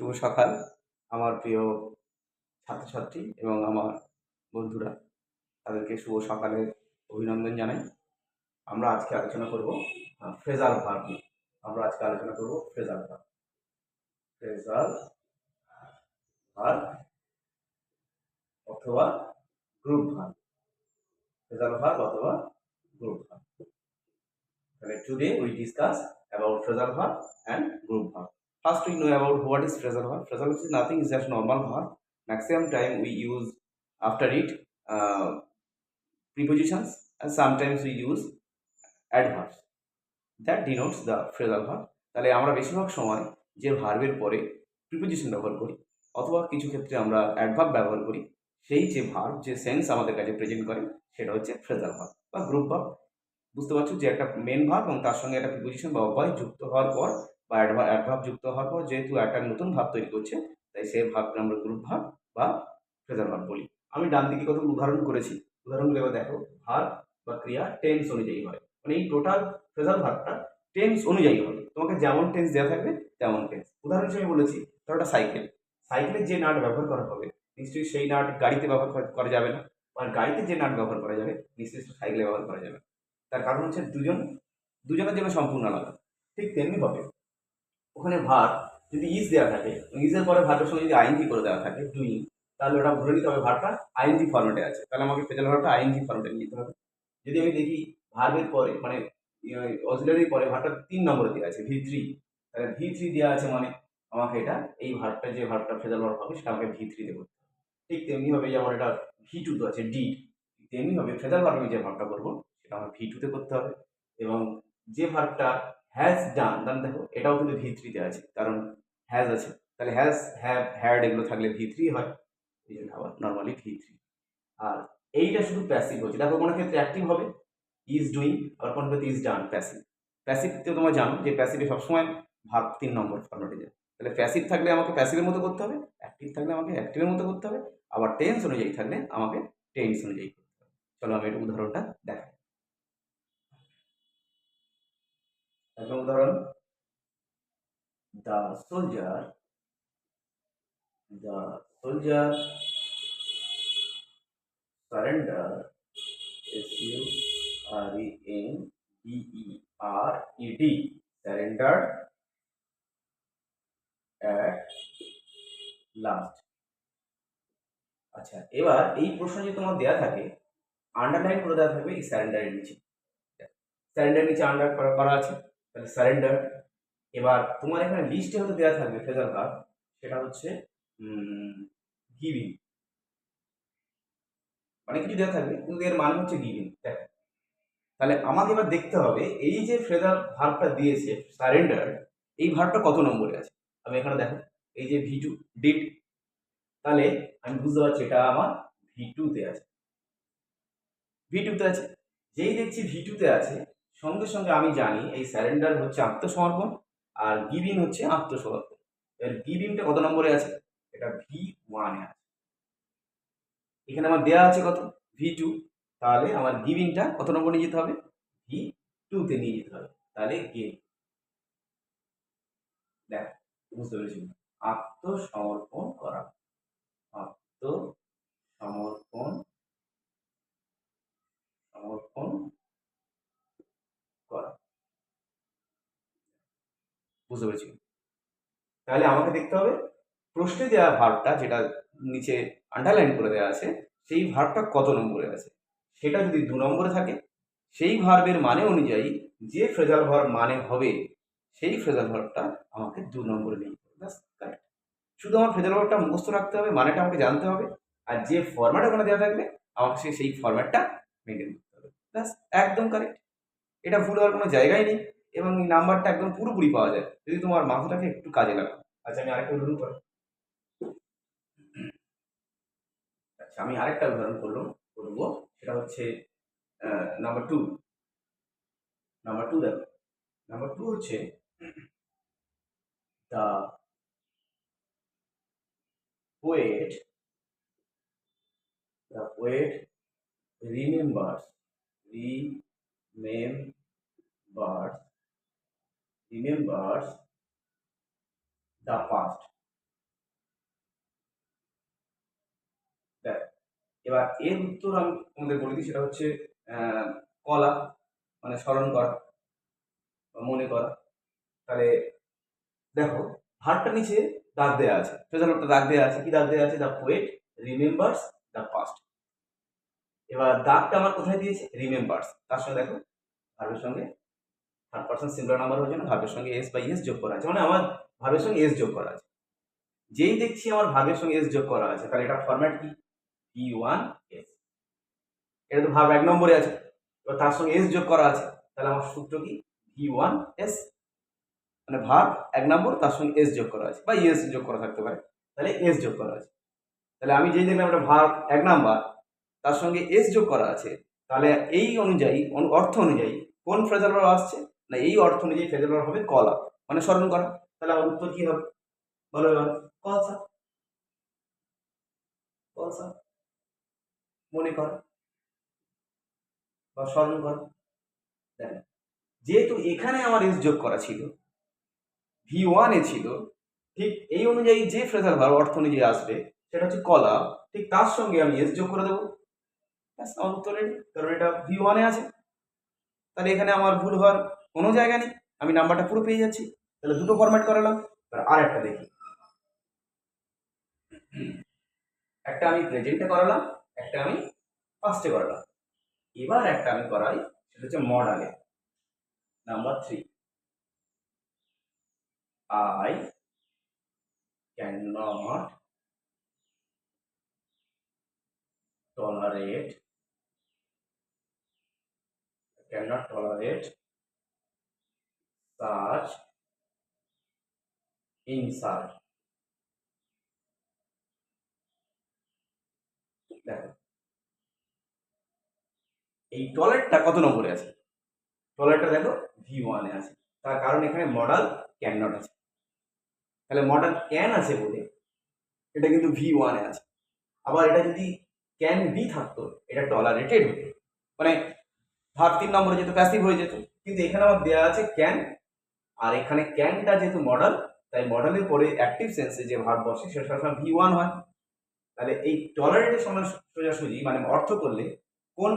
শুভ সকাল, আমার প্রিয় ছাত্রছাত্রী এবং আমার বন্ধুরা। তাদেরকে শুভ সকালের অভিনন্দন জানাই। আমরা আজকে আলোচনা করব ফ্রেজাল ভার্ব নিয়ে। আমরা আজকে আলোচনা করব ফ্রেজাল ভার্ব। ফ্রেজাল ভার্ব অথবা গ্রুপ ভার্ব। ফ্রেজাল ভার্ব অথবা গ্রুপ ভার্ব। তাহলে today we discuss about phrasal verb and group verb. First, we know about what is phrasal verb. Phrasal verb is nothing; it's just normal verb. Maximum time we use after it uh, prepositions, and sometimes we use adverbs. That denotes the phrasal verb. তাহলে আমরা বেশিরভাগ সময় যে ভার্বের পরে preposition ব্যবহার করি অথবা কিছু ক্ষেত্রে আমরা অ্যাডভার্ব ব্যবহার করি সেই যে ভার্ব যে সেন্স আমাদের কাছে প্রেজেন্ট করে সেটা হচ্ছে ফ্রেজাল ভার্ব বা গ্রুপ ভার্ব বুঝতে পারছ যে একটা মেন ভার্ব এবং তার সঙ্গে একটা প্রিপোজিশন বা অব্যয় যুক্ত হওয়ার পর বা অ্যাডভার্ব যুক্ত হওয়ার যেহেতু একটা নতুন ভাব তৈরি করছে, তাই সেই ভাবকে আমরা গ্রুপ ভাব বা ফ্রেজার ভাব বলি। আমি ডান দিকে কতগুলো উদাহরণ করেছি, উদাহরণগুলো এবার দেখো। ভাব বা ক্রিয়া টেন্স অনুযায়ী হয়। মানে এই টোটাল ফ্রেজার ভাবটা টেন্স অনুযায়ী হবে। তোমাকে যেমন টেন্স দেওয়া থাকবে, তেমন টেন্স উদাহরণ হিসেবে বলেছি, ধরো একটা সাইকেল সাইকেলের যে নাট ব্যবহার করা হবে, নিশ্চয়ই সেই নাট গাড়িতে ব্যবহার করা যাবে না। আর গাড়িতে যে নাট ব্যবহার করা যাবে, নিশ্চয়ই সাইকেলে ব্যবহার করা যাবে তার কারণ হচ্ছে দুজন, দুজনের জন্য সম্পূর্ণ আলাদা। ঠিক তেমনি হবে ওখানে ভার যদি ইজ দেওয়া থাকে ইজের পরে ভার্বের সঙ্গে যদি আইনজি করে দেওয়া থাকে ডুইং তাহলে ওটা ধরে নিতে হবে ভার্বটা আইএনজি ফর্মেটে আছে। তাহলে আমাকে ফেজাল ভার্বটা আইএনজি ফর্মেটে নিতে হবে। যদি আমি দেখি ভার্বের পরে মানে অক্সিলারির পরে ভার্বটা তিন নম্বরে দেওয়া আছে ভি থ্রি তাহলে ভি থ্রি দেওয়া আছে মানে আমাকে এটা, এই ভার্বটা যে ভার্বটা ফেজাল ভার্ব হবে, সেটা আমাকে ভি থ্রিতে করতে হবে ঠিক তেমনিভাবে যেমন এটা ভি টু তো আছে ডি তেমনিভাবে ফেজাল ভার্ব আমি যে ভার্বটা করব, সেটা আমার ভি টুতে করতে হবে। এবং যে ভার্বটা হ্যাজ ডান ডান দেখো, এটাও কিন্তু ভি থ্রিতে আছে, কারণ হ্যাজ আছে। তাহলে হ্যাজ হ্যাভ হ্যাড এগুলো থাকলে ভি থ্রি হয়, এই জন্য আবার নর্মালি ভি থ্রি আর এইটা শুধু প্যাসিভ হচ্ছে। দেখো, কোনো ক্ষেত্রে অ্যাক্টিভ হবে ইজ ডুইং আবার কোনো ক্ষেত্রে ইজ ডান প্যাসিভ প্যাসিভ প্যাসিভতে তোমরা জানো যে প্যাসিভে সবসময় ভাগ তিন নম্বর ফর্মেটে যায়। তাহলে প্যাসিভ থাকলে আমাকে প্যাসিভের মতো করতে হবে অ্যাক্টিভ থাকলে আমাকে অ্যাক্টিভের মতো করতে হবে, আবার টেন্স অনুযায়ী থাকলে আমাকে টেন্স অনুযায়ী করতে হবে। চলো আমি এটা উদাহরণটা দেখাই। এক উদাহরণ soldier, the soldier surrender s u r e n d e r e d, surrendered at last. আচ্ছা এবার এই প্রশ্ন যদি তোমার দেওয়া থাকে আন্ডারলাইন করে দেওয়া থাকবে এই স্যারেন্ডারের নিচে। স্যারেন্ডার নিচে আন্ডার করা আছে। তাহলে সারেন্ডার এবার তোমার এখানে লিস্টে হয়তো দেওয়া থাকবে ফেজাল ভার্ব সেটা হচ্ছে গিভিং মানে কিছু দেওয়া থাকবে, কিন্তু এর মানে হচ্ছে গিভিং দেখো। তাহলে আমাকে এবার দেখতে হবে, এই যে ফ্রেজার ভার্বটা দিয়েছে সারেন্ডার এই ভার্বটা কত নম্বরে আছে? আমি এখানে দেখো, এই যে ভি টু ডিট তাহলে আমি বুঝতে পারছি এটা আমার ভি টুতে আছে। ভি টুতে আছে। যেই দেখছি ভি টুতে আছে সঙ্গে সঙ্গে আমি জানি এই স্যারেন্ডার হচ্ছে আত্মসমর্পণ আর গিভিং হচ্ছে আত্মসমর্পণ। এর গিভিংটা কত নম্বরে আছে? এটা ভি ওয়ানে আছে। এখানে আমার দেওয়া আছে কত? ভি টু তাহলে আমার গিভিংটা কত নম্বর নিয়ে যেতে হবে? ভি টুতে নিয়ে যেতে হবে। তাহলে গেম দেখ, বুঝতে পেরেছি। আত্মসমর্পণ করা। আত্মসমর্পণ। সমর্পণ করা বুঝতে পেরেছি। তাহলে আমাকে দেখতে হবে, প্রশ্নে দেওয়া ভার্বটা যেটা নিচে আন্ডারলাইন করে দেওয়া আছে, সেই ভার্বটা কত নম্বরে আছে? সেটা যদি দু নম্বরে থাকে, সেই ভার্বের মানে অনুযায়ী যে ফ্রেজাল ভার্ব মানে হবে, সেই ফ্রেজাল ভার্বটা আমাকে দু নম্বরে নিয়ে কারেক্ট শুধু আমার ফ্রেজাল ভার্বটা মুখস্থ রাখতে হবে, মানেটা আমাকে জানতে হবে, আর যে ফর্ম্যাট ওখানে দেওয়া থাকবে, আমাকে সেই ফর্ম্যাটটা মেনটেন করতে হবে। ব্যাস, একদম কারেক্ট এটা ভুল হওয়ার কোনো জায়গাই নেই। এবং এই নাম্বারটা একদম পুরোপুরি পাওয়া যায়। যদি তোমার মাথাটাকে একটু কাজে লাগো আচ্ছা আমি আরেকটা উদাহরণ করি আচ্ছা আমি আরেকটা উদাহরণ করলাম করব সেটা হচ্ছে নাম্বার টু নাম্বার টু দেখো। নাম্বার টু হচ্ছে the poet the poet remembers remembers remembers the past. এবার এর উত্তর আমি তোমাদের বলে দিই, সেটা হচ্ছে কলা মানে স্মরণ করা বা মনে করা। তাহলে দেখো হারটা নিচে দাগ দেওয়া আছে। সোশ্যাল দাগ দেওয়া আছে, কি দাগ দেওয়া আছে? The poet remembers the past এবার দাগটা আমার কোথায় দিয়েছে? রিমেম্বার্স তার সঙ্গে দেখো ভার্বের সঙ্গে থার্ড পার্সন সিঙ্গুলার নাম্বার হওয়ার জন্য ভার্বের সঙ্গে এস বা ইএস যোগ করা আছে। মানে আমার ভার্বের সঙ্গে এস যোগ করা আছে। যেই দেখছি আমার ভার্বের সঙ্গে এস যোগ করা আছে, তাহলে এটা ফরম্যাট কি? ভি ওয়ান এস এটা তো ভার্ব এক নম্বরে আছে। এবার তার সঙ্গে এস যোগ করা আছে, তাহলে আমার সূত্র কি? ভি ওয়ান এস মানে ভার্ব এক নম্বর, তার সঙ্গে এস যোগ করা আছে, বা ইএস যোগ করা থাকতে পারে। তাহলে এস যোগ করা আছে। তাহলে আমি যেই দেখলাম একটা ভার্ব এক নাম্বার, তার সঙ্গে এস যোগ করা আছে, তাহলে এই অনুযায়ী, অর্থ অনুযায়ী কোন ফ্রেজাল আসছে? না, এই অর্থ অনুযায়ী ফ্রেজাল হবে কলা মানে স্মরণ করা। তাহলে আমার উত্তর কি হবে? বলো এবার। কলসা কলসা মনে করা। বা স্মরণ করা। যেহেতু এখানে আমার এস যোগ করা ছিল ভি ওয়ানে ছিল, ঠিক এই অনুযায়ী যে ফ্রেজাল ভার্ব অর্থ অনুযায়ী আসবে, সেটা হচ্ছে কলা ঠিক তার সঙ্গে আমি এস যোগ করে দেবো। ব্যাস, আমার উত্তর ready। কারণ এটা ভি ওয়ানে আছে। তাহলে এখানে আমার ভুল হওয়ার কোনো জায়গা নেই, আমি নাম্বারটা পুরো পেয়ে যাচ্ছি। তাহলে দুটো ফরম্যাট করালাম, এবার আর একটা দেখি। একটা আমি প্রেজেন্টে করালাম, একটা আমি ফার্স্টে করালাম। এবার একটা আমি করাই, সেটা হচ্ছে মডালে number three I cannot tolerate cannot tolerate insult দেখো, এই টয়লেটটা কত নম্বরে আছে? টয়লেটটা দেখো ভি ওয়ানে আছে। তার কারণ এখানে মডাল ক্যান নট আছে। তাহলে মডাল ক্যান আছে বলে এটা কিন্তু ভি ওয়ানে আছে। আবার এটা যদি ক্যান বি থাকতো, এটা টলারেটেড হতো। মানে ভাব তিন নম্বরে যেত প্যাসিভ হয়ে যেত। কিন্তু এখানে আমার দেওয়া আছে ক্যান আর এখানে ক্যানটা যেহেতু মডেল তাই মডেলের পরে অ্যাক্টিভ সেন্সে যে ভাব বসে সেটা সবসময় ভি ওয়ান হয়। তাহলে এই টলারেটের সঙ্গে সোজাসুজি মানে অর্থ করলে কোন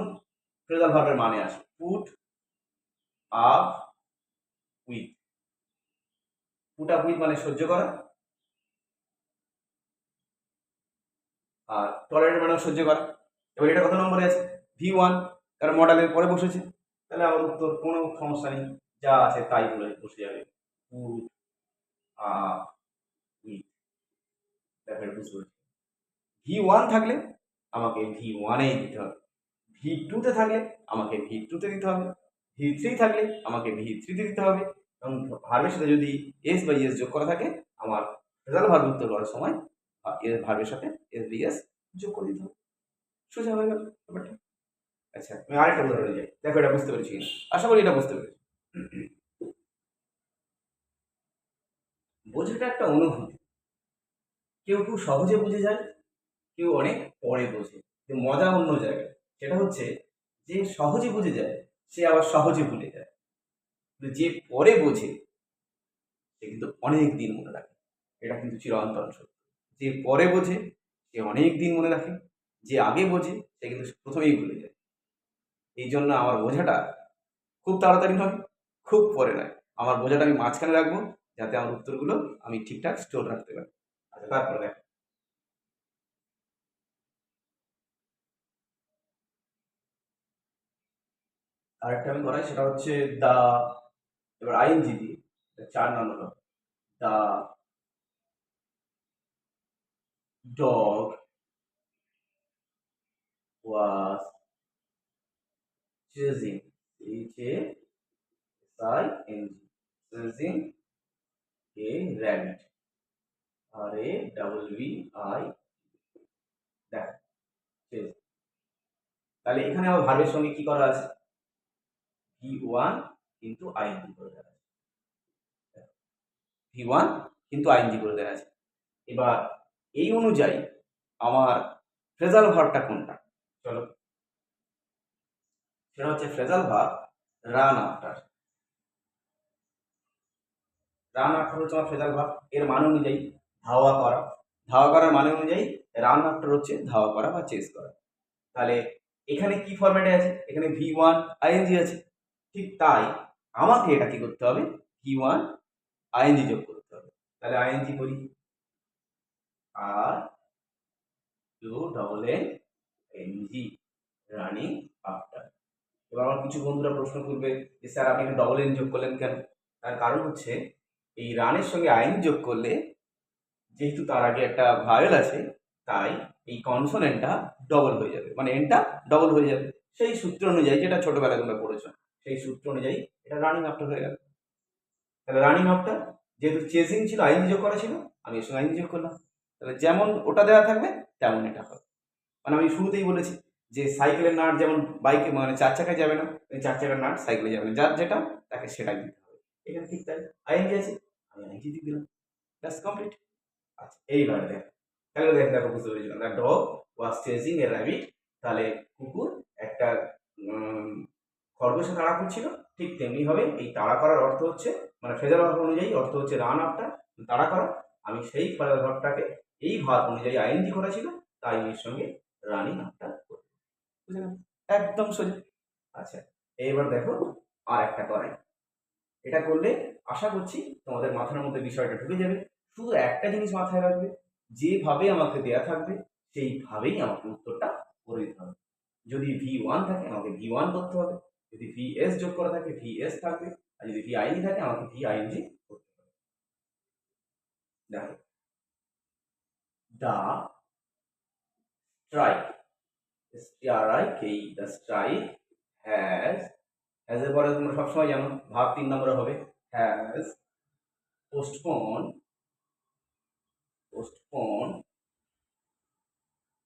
ফ্রেজাল ভার্বের মানে আসে put up with put up with মানে সহ্য করা। আর টলারেট মানে সহ্য করা। এবার এটা কত নম্বরে আছে? ভি ওয়ান কারণ মডেলের পরে বসেছে। তাহলে আমার উত্তর কোনো সমস্যা নেই। যা আছে তাই বলে বসে যাবে। পুট আপ উইথ এটা বুঝতে পারছি। ভি ওয়ান থাকলে আমাকে ভি ওয়ানেই দিতে হবে। ভি টুতে থাকলে আমাকে ভি টুতে দিতে হবে। ভি থ্রি থাকলে আমাকে ভি থ্রিতে দিতে হবে। এবং ভার্বের সাথে যদি এস বা এস যোগ করা থাকে, আমার রেজাল্ট ভার্ব উত্তর করার সময় এর ভার্বের সাথে এস বি এস যোগ করে দিতে হবে। সোজা হয়ে গেল ব্যাপারটা। আচ্ছা আমি আরেকটা উদাহরণে যাই। দেখো এটা বুঝতে পেরেছি আশা করি এটা বুঝতে পেরেছি। বোঝাটা একটা অনুভূতি। কেউ কেউ সহজে বুঝে যায়, কেউ অনেক পরে বোঝে। যে মজা অন্য জায়গায়। সেটা হচ্ছে, যে সহজে বুঝে যায়, সে আবার সহজে ভুলে যায়। যে পরে বোঝে, সে কিন্তু অনেক দিন মনে রাখে। এটা কিন্তু চিরন্তন সত্য। যে পরে বোঝে, সে অনেক দিন মনে রাখে। যে আগে বোঝে, সে কিন্তু প্রথমেই ভুলে যায়। এই জন্য আমার বোঝাটা খুব তাড়াতাড়ি নয় খুব পরে নয়। আমার বোঝাটা আমি মাঝখানে রাখব, যাতে আমার উত্তরগুলো আমি ঠিকঠাক স্টোর রাখতে পারি। আচ্ছা তারপরে দেখ। আরেকটা আমি করাই, সেটা হচ্ছে দা, এবার আইএনজি দিয়ে চার নম্বর the dog was chasing H A N G chasing a rabbit R A double V I দেখ তাহলে এখানে আমার ভার্বের সঙ্গে কি করা আছে? ভি ওয়ান কিন্তু আইএনজি করে দেওয়া আছে। ভি ওয়ান কিন্তু আইএনজি করে দেওয়া আছে। এবার এই অনুযায়ী আমার ফ্রেজাল ভার্বটা কোনটা? চলো। সেটা হচ্ছে phrasal verb run after run after হচ্ছে আমার ফ্রেজাল ভার্ব এর মান অনুযায়ী ধাওয়া করা। ধাওয়া করার মানে অনুযায়ী রান আফটার হচ্ছে ধাওয়া করা বা চেস করা। তাহলে এখানে কি ফরম্যাটে আছে? এখানে ভি ওয়ান আইএনজি আছে। ঠিক তাই আমাকে এটা কি করতে হবে? ভি ওয়ান আইএনজি যোগ করতে হবে। তাহলে আইএনজি করি। আর to double N N G running after এবার আমার কিছু বন্ধুরা প্রশ্ন করবে যে, স্যার, আপনি ডবল এন যোগ করলেন কেন? তার কারণ হচ্ছে এই রানের সঙ্গে আইন যোগ করলে যেহেতু তার আগে একটা ভায়োল আছে, তাই এই কনসোনেন্টটা ডবল হয়ে যাবে। মানে এনটা ডবল হয়ে যাবে। সেই সূত্র অনুযায়ী যেটা ছোটবেলায় তোমরা পড়েছো, সেই সূত্র অনুযায়ী এটা রানিং আফটার হয়ে গেল। তাহলে রানিং আফটার যেহেতু চেজিং ছিল, আইন যোগ করা ছিল, আমি এর সঙ্গে আইন যোগ করলাম। তাহলে যেমন ওটা দেওয়া থাকবে, তেমন এটা হবে। মানে আমি শুরুতেই বলেছি যে সাইকেলের নাট যেমন বাইকে মানে চার চাকায় যাবে না চার চাকার নাট সাইকেলে যাবে না। যার যেটা, তাকে সেটাই দিতে এখানে ঠিক তাই আইএনজি আছে, আমি আইএনজি দিয়ে দিলাম। ব্যাস কমপ্লিট আচ্ছা এইবার দেখ। তাহলে দেখ, দেখো, বুঝতে পেরেছিলাম the dog was chasing a rabbit তাহলে কুকুর একটা খরগোশে তাড়া করছিল। ঠিক তেমনি হবে এই তাড়া করার অর্থ হচ্ছে মানে ফেজার ভাব অনুযায়ী অর্থ হচ্ছে রান আপটা তাড়া করা। আমি সেই ফেজার ভাবটাকে এই ভাব অনুযায়ী আইএনজি করেছিল, তাই এর সঙ্গে রানিং আপটা বুঝলেন একদম সোজা। আচ্ছা এইবার দেখো, আর একটা করাই। এটা করলে আশা করছি তোমাদের মাথার মধ্যে বিষয়টা ঢুকে যাবে। শুধু একটা জিনিস মাথায় রাখবে, যেভাবে আমাকে দেয়া থাকবে, সেইভাবেই আমাকে উত্তরটা করে দিতে হবে। যদি ভি ওয়ান থাকে, আমাকে ভি ওয়ান করতে হবে। যদি ভি এস যোগ করা থাকে ভি এস থাকবে। আর যদি ভি আইনি থাকে, আমাকে ভি আইনজি করতে হবে। দেখো। দা স্ট্রাইক কে দ্য স্ট্রাইক হ্যাজ এর পরে তোমরা সবসময় জানো ভাব তিন নম্বরে হবে has postpone postpone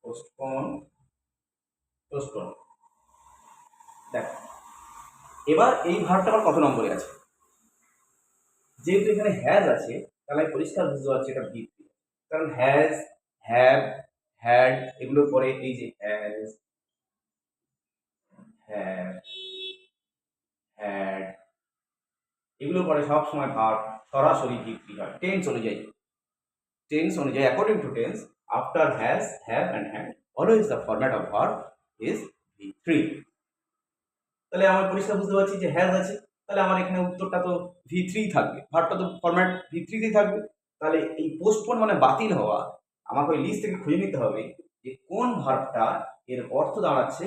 postpone postpone দেখ, এবার এই ভারটা আমার কত নম্বরে আছে? যেহেতু এখানে হ্যাজ আছে, তাহলে আমি পরিষ্কার বুঝতে পারছি এটা ভিত্তি কারণ হ্যাজ হ্যাভ হ্যাড এগুলোর পরে এই যে হ্যাজ হ্যাভ হ্যাড, এগুলো পরে সব সময় ভার সরাসরি ভিত্তি হয়। টেন্স অনুযায়ী। টেন্স অনুযায়ী according to tense after has have and had always the format of verb is V three তাহলে আমার পরিষ্কার বুঝতে পারছি যে হ্যাজ আছে। তাহলে আমার এখানে উত্তরটা তো ভি থ্রি থাকবে। ভারটা তো ফরম্যাট ভি থ্রিতেই থাকবে। তাহলে এই পোস্টপোন মানে বাতিল হওয়া, আমাকে ওই লিস্ট থেকে খুঁজে নিতে হবে যে কোন ভার্বটা এর অর্থ দাঁড়াচ্ছে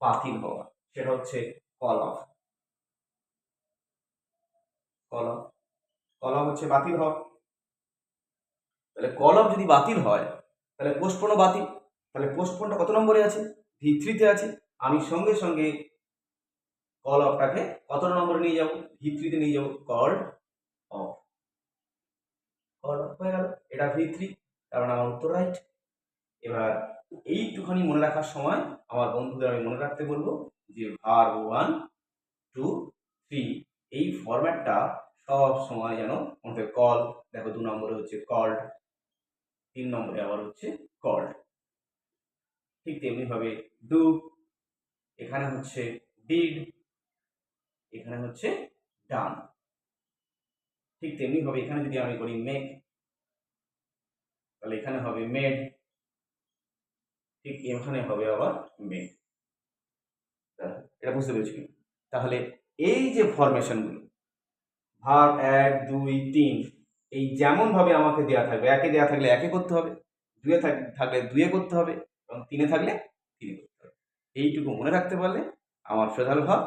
বাতিল হওয়া। সেটা হচ্ছে call off call off call off হচ্ছে বাতিল হওয়া। তাহলে কল অফ যদি বাতিল হয়, তাহলে পোস্টপোনও বাতিল। তাহলে পোস্টপোনটা কত নম্বরে আছে? ভি থ্রিতে আছে। আমি সঙ্গে সঙ্গে কল অফটাকে কত নম্বরে নিয়ে যাব? ভি থ্রিতে নিয়ে যাব। কল অফ কল অফ হয়ে গেল। এটা ভি থ্রি কারণ আমার উত্তর রাইট এবার এইটুখানি মনে রাখার সময় আমার বন্ধুদের আমি মনে রাখতে বলব যে ভার ওয়ান টু থ্রি এই ফরম্যাটটা সব সময় যেন মনে কল দেখো দু নম্বরে হচ্ছে কল্ড তিন নম্বরে আবার হচ্ছে কল্ড ঠিক তেমনিভাবে ডু এখানে হচ্ছে ডিড এখানে হচ্ছে ডান ঠিক তেমনিভাবে এখানে যদি আমি করি মেক তাহলে এখানে হবে মেড ঠিক এখানে হবে আবার মেড এটা বুঝতে পেরেছি তাহলে এই যে ফরমেশনগুলো ভাগ এক, দুই, তিন, এই যেমন ভাবে আমাকে দেওয়া থাকবে, একে দেওয়া থাকলে একে করতে হবে, দুয়ে থাক- থাকলে দুয়ে করতে হবে এবং তিনে থাকলে তিনে করতে হবে। এইটুকু মনে রাখতে পারলে আমার ফেদাল ভাব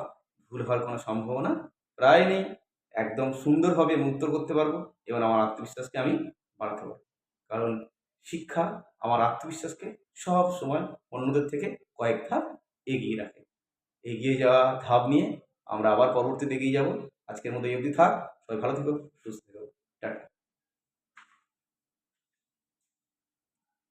ভুল হওয়ার কোনো সম্ভাবনা প্রায় নেই। একদম সুন্দরভাবে উত্তর করতে পারব এবং আমার আত্মবিশ্বাসকে আমি বাড়াতে পারব। কারণ শিক্ষা আমার আত্মবিশ্বাসকে সব সময় অন্যদের থেকে কয়েক ধাপ এগিয়ে রাখে। এগিয়ে যাওয়া ধাপ নিয়ে আমরা আবার পরবর্তী এগিয়ে যাব। আজকের মতো এই অবধি থাক। সবাই ভালো থেকো, সুস্থ থেকো। টাটা।